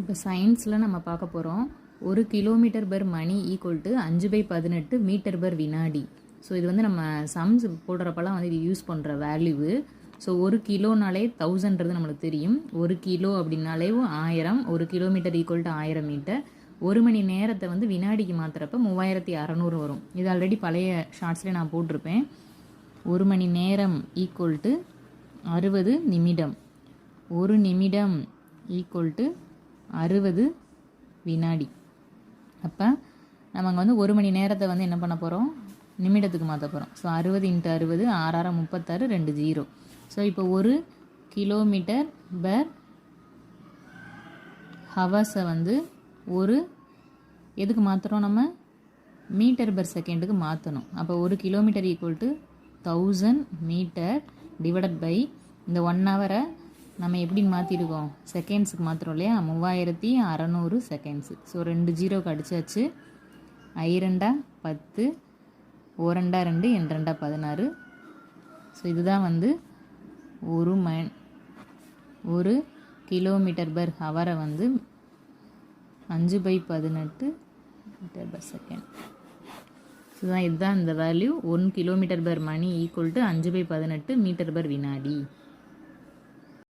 இப்போ சயின்ஸில் நம்ம பார்க்க போகிறோம் ஒரு கிலோமீட்டர் பர் மணி ஈக்குவல் டு அஞ்சு பை பதினெட்டு மீட்டர் பர் வினாடி. ஸோ இது வந்து நம்ம சம்ஸ் போடுறப்பெல்லாம் வந்து இது யூஸ் பண்ணுற வேல்யூவு ஸோ ஒரு கிலோனாலே தௌசண்ட்றது நம்மளுக்கு தெரியும். ஒரு கிலோ அப்படின்னாலே ஆயிரம். ஒரு கிலோமீட்டர் ஈக்குவல் டு ஆயிரம் மீட்டர் ஒரு மணி நேரத்தை வந்து வினாடிக்கு மாத்திரப்ப மூவாயிரத்தி அறநூறு வரும். இது ஆல்ரெடி பழைய ஷார்ட்ஸ்லேயே நான் போட்டிருப்பேன். ஒரு மணி நேரம் ஈக்குவல் டு அறுபது நிமிடம். ஒரு நிமிடம் ஈக்குவல் டு அறுபது வினாடி. அப்போ நம்ம அங்கே வந்து ஒரு மணி நேரத்தை வந்து என்ன பண்ண போகிறோம் நிமிடத்துக்கு மாற்ற போகிறோம் ஸோ அறுபது இன்ட்டு அறுபது ஆறாயிரம் முப்பத்தாறு ரெண்டு ஜீரோ. ஸோ இப்போ ஒரு கிலோமீட்டர் பர் ஹவர்ஸை வந்து ஒரு எதுக்கு மாற்றுறோம் நம்ம? மீட்டர் பர் செகண்டுக்கு மாற்றணும் அப்போ ஒரு kilometre equal to thousand metre divided by இந்த ஒன் ஹவரை நம்ம எப்படி மாற்றிருக்கோம் செகண்ட்ஸுக்கு மாற்றுறோம் இல்லையா? மூவாயிரத்தி அறநூறு செகண்ட்ஸு ஸோ ரெண்டு ஜீரோக்கு அடிச்சாச்சு. ஐ ரெண்டா பத்து ஓரெண்டா ரெண்டு என் ரெண்டா பதினாறு. ஸோ இதுதான் வந்து ஒரு மண் ஒரு கிலோமீட்டர் பர் ஹவரை வந்து அஞ்சு பை பதினெட்டு மீட்டர் பர் செகண்ட் இதுதான் இதுதான் இந்த வேல்யூ ஒன் கிலோமீட்டர் பர் மணி ஈக்குவல் டு அஞ்சு பை பதினெட்டு மீட்டர் பர் வினாடி.